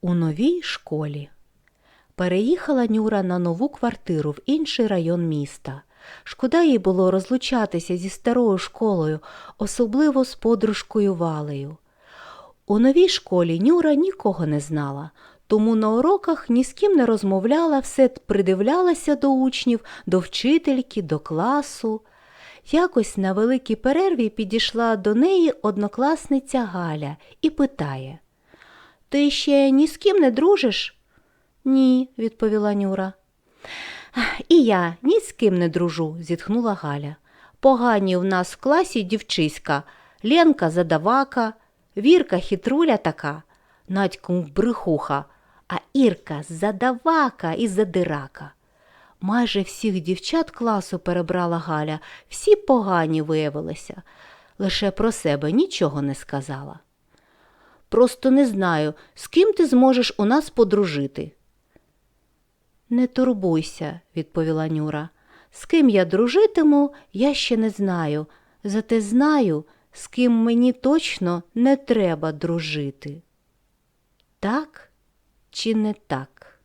У новій школі. Переїхала Нюра на нову квартиру в інший район міста. Шкода їй було розлучатися зі старою школою, особливо з подружкою Валею. У новій школі Нюра нікого не знала, тому на уроках ні з ким не розмовляла, все придивлялася до учнів, до вчительки, до класу. Якось на великій перерві підійшла до неї однокласниця Галя і питає Ти ще ні з ким не дружиш? Ні, відповіла Нюра. І я ні з ким не дружу, зітхнула Галя. Погані в нас в класі дівчиська, Ленка задавака, Вірка хитруля така, Надька брехуха, а Ірка задавака і задирака. Майже всіх дівчат класу перебрала Галя, всі погані виявилися. Лише про себе нічого не сказала. Просто не знаю, з ким ти зможеш у нас подружити. Не турбуйся, відповіла Нюра. З ким я дружитиму, я ще не знаю, зате знаю, з ким мені точно не треба дружити. Так чи не так?